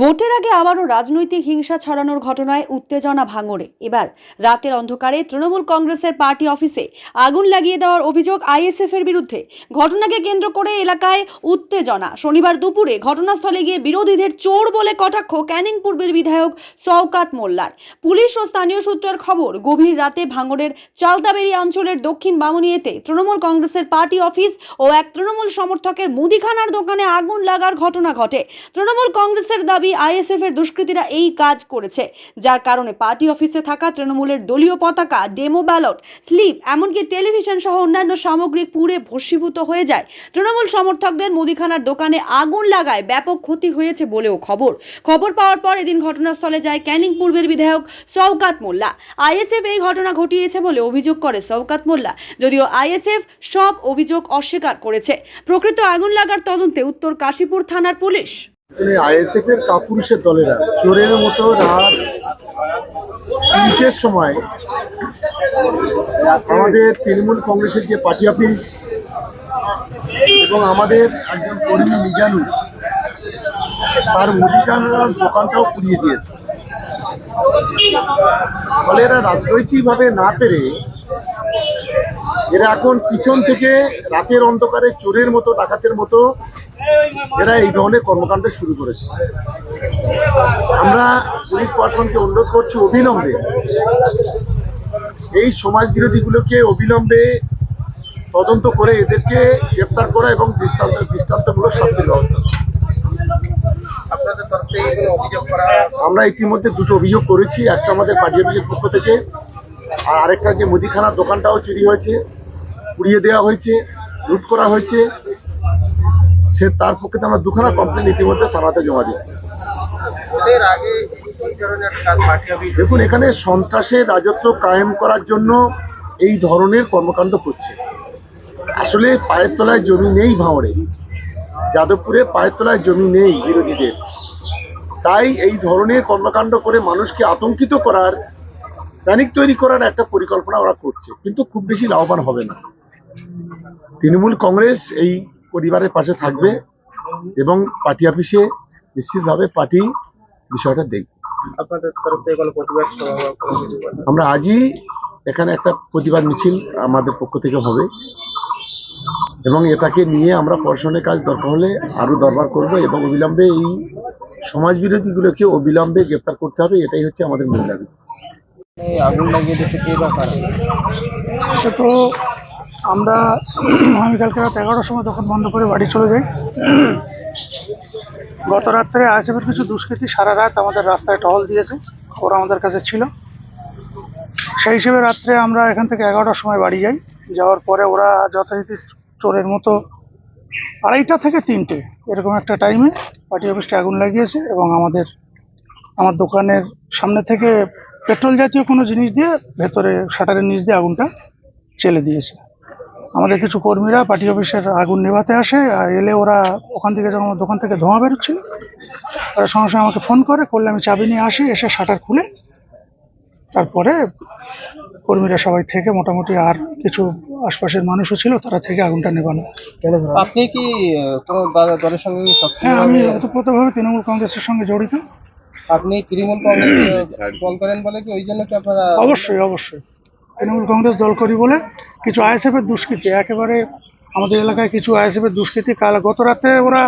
ভোটের আগে আবারও রাজনৈতিক হিংসা ছড়ানোর ঘটনায় উত্তেজনা ভাঙড়ে। এবার রাতের অন্ধকারে তৃণমূল কংগ্রেসের পার্টি অফিসে আগুন লাগিয়ে দেওয়ার অভিযোগ আইএসএফ এর বিরুদ্ধে। ঘটনাকে কেন্দ্র করে এলাকায় উত্তেজনা। শনিবার দুপুরে ঘটনাস্থলে গিয়ে বিরোধীদের চোর বলে কটাক্ষ ক্যানিং পূর্বের বিধায়ক সৌকাত মোল্লার। পুলিশ ও স্থানীয় সূত্রের খবর, গভীর রাতে ভাঙড়ের চালতাবেড়ি অঞ্চলের দক্ষিণ বামুনিয়েতে তৃণমূল কংগ্রেসের পার্টি অফিস ও এক তৃণমূল সমর্থকের মুদিখানার দোকানে আগুন লাগার ঘটনা ঘটে। তৃণমূল কংগ্রেসের দাবি আইএসএফ এর দুষ্কৃতীরা এই কাজ করেছে। যার কারণে পার্টি অফিসে থাকা তৃণমূলের দলীয় পতাকা, ডেমো ব্যালট, স্লিপ, এমনকি টেলিভিশন সহ অন্যান্য সামগ্রী পুড়ে ভস্মীভূত হয়ে যায়। তৃণমূল সমর্থকদের মুদিখানার দোকানে আগুন লাগায় ব্যাপক ক্ষতি হয়েছে বলেও খবর। খবর পাওয়ার পর এদিন ঘটনাস্থলে যায় ক্যানিং পূর্বের বিধায়ক সৌকাত মোল্লা। আইএসএফ এই ঘটনা ঘটিয়েছে বলে অভিযোগ করে সৌকাত মোল্লা। যদিও আইএসএফ সব অভিযোগ অস্বীকার করেছে। প্রকৃত আগুন লাগার তদন্তে উত্তর কাশীপুর থানার পুলিশ। আইএসএফ এর কাপুরুষের দলেরা। চোরের মতো রাত তিনটের সময় আমাদের তৃণমূল কংগ্রেসের যে পার্টি অফিস এবং আমাদের একজন কর্মী মিজানুর তার মুদিখানার দোকানটাও পুড়িয়ে দিয়েছে। ফলে এরা রাজনৈতিকভাবে না পেরে এরা এখন পিছন থেকে রাতের অন্ধকারে চোরের মতো, ডাকাতের মতো এরা এই ধরনের কর্মকাণ্ড শুরু করেছে। আমরা পুলিশ প্রশাসনকে অনুরোধ করছি অবিলম্বে এই সমাজ বিরোধীগুলোকে অবিলম্বে তদন্ত করে এদেরকে গ্রেপ্তার করা এবং দৃষ্টান্ত দৃষ্টান্তমূলক শাস্তির ব্যবস্থা আমরা ইতিমধ্যে দুটো অভিযোগ করেছি একটা আমাদের পার্টি অফিসের পক্ষ থেকে আর আরেকটা যে মুদিখানার দোকানটাও চুরি হয়েছে পুড়িয়ে দেওয়া হয়েছে লুট করা হয়েছে। সে তার পক্ষে আমরা দুখানা কমপ্লেন ইতিমধ্যে থানাতে জমা দিচ্ছি। দেখুন এখানে সন্ত্রাসের রাজত্ব কায়েম করার জন্য এই ধরনের কর্মকাণ্ড করছে আসলে পায়ের তলায় জমি নেই ভাঁড়ে যাদবপুরে পায়ের তলায় জমি নেই বিরোধীদের। তাই এই ধরনের কর্মকাণ্ড করে মানুষকে আতঙ্কিত করার প্যানিক তৈরি করার একটা পরিকল্পনা ওরা করছে। কিন্তু খুব বেশি লাভবান হবে না। তৃণমূল কংগ্রেস এই পরিবারের পাশে থাকবে এবং পার্টি অফিসে নিশ্চিতভাবে পার্টি বিষয়টা দেখবে? আমরা আজই এখানে একটা প্রতিবাদ মিছিল আমাদের পক্ষ থেকে হবে এবং এটাকে নিয়ে আমরা প্রশাসনের কাজ দরকার হলে আরও দরবার করব এবং অবিলম্বে এই সমাজ বিরোধীগুলোকে অবিলম্বে গ্রেপ্তার করতে হবে এটাই হচ্ছে আমাদের মূল দাবি। আগুন লাগিয়ে দিয়েছে কে বা কারা? সে তো আমরা, আমি কালকে রাত এগারোটার সময় দোকান বন্ধ করে বাড়ি চলে যাই। গত রাত্রে আইএসএফের কিছু দুষ্কৃতী সারা রাত আমাদের রাস্তায় টহল দিয়েছে ওরা আমাদের কাছে ছিল। সেই হিসেবে রাত্রে আমরা এখান থেকে এগারোটার সময় বাড়ি যাই। যাওয়ার পরে ওরা যথারীতি চোরের মতো আড়াইটা থেকে তিনটে, এরকম একটা টাইমে পার্টি অফিসটা আগুন লাগিয়েছে এবং আমাদের, আমার দোকানের সামনে থেকে পেট্রোল জাতীয় কোনো জিনিস দিয়ে ভেতরে শাটারের নিচ দিয়ে আগুনটা চেলে দিয়েছে। আমাদের কিছু কর্মীরা পার্টি অফিসের আগুন নেভাতে আসে আর এলে ওরা ওখান থেকে যখন আমার দোকান থেকে ধোঁয়া বেরোচ্ছিল ওরা সঙ্গে সঙ্গে আমাকে ফোন করে করলে আমি চাবি নিয়ে আসি এসে শাটার খুলে তারপরে কর্মীরা সবাই থেকে মোটামুটি আর কিছু আশপাশের মানুষও ছিল তারা থেকে আগুনটা নেভানো আপনি কি কোনো দলের সঙ্গে হ্যাঁ আমি ওতপ্রোতভাবে তৃণমূল কংগ্রেসের সঙ্গে জড়িত। আপনি তৃণমূল কংগ্রেস দল করেন বলে কি ওই জন্য কি আপনারা অবশ্যই অবশ্যই। তৃণমূল কংগ্রেস দল করি বলে কিছু আইএসএফ এর দুষ্কৃতী, একেবারে আমাদের এলাকায় কিছু আইএসএফ এর দুষ্কৃতী। কাল গত রাত্রে ওরা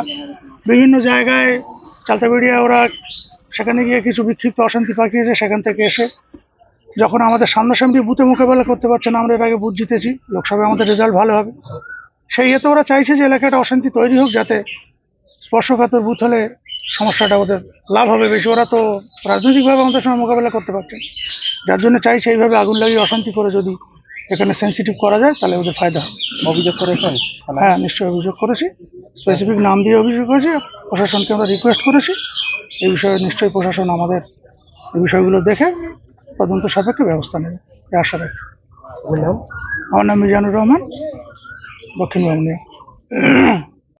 বিভিন্ন জায়গায় চালতাবেড়িয়া ওরা সেখানে গিয়ে কিছু বিক্ষিপ্ত অশান্তি পাকিয়েছে সেখান থেকে এসে। যখন আমাদের সামনাসামনি বুথে মোকাবেলা করতে পারছে না, আমরা এর আগে বুথ জিতেছি, লোকসভায় আমাদের রেজাল্ট ভালো হবে। সেই ইয়েতে ওরা চাইছে যে এলাকাটা অশান্তি তৈরি হোক যাতে স্পর্শকাতর বুথ হলে সমস্যাটা ওদের লাভ হবে বেশি। ওরা তো রাজনৈতিকভাবে আমাদের সঙ্গে মোকাবেলা করতে পারছে যার জন্য চাইছে এইভাবে আগুন লাগিয়ে অশান্তি করে যদি এখানে সেন্সিটিভ করা যায় তাহলে ওদের ফায়দা হবে। অভিযোগ করেছেন? হ্যাঁ নিশ্চয়ই অভিযোগ করেছি। স্পেসিফিক নাম দিয়ে অভিযোগ করেছি প্রশাসনকে আমরা রিকোয়েস্ট করেছি। এই বিষয়ে নিশ্চয়ই প্রশাসন আমাদের এই বিষয়গুলো দেখে তদন্ত সাপেক্ষে ব্যবস্থা নেবে এই আশা রাখি। আমার নাম মিজানুর রহমান দক্ষিণ বাংলিয়া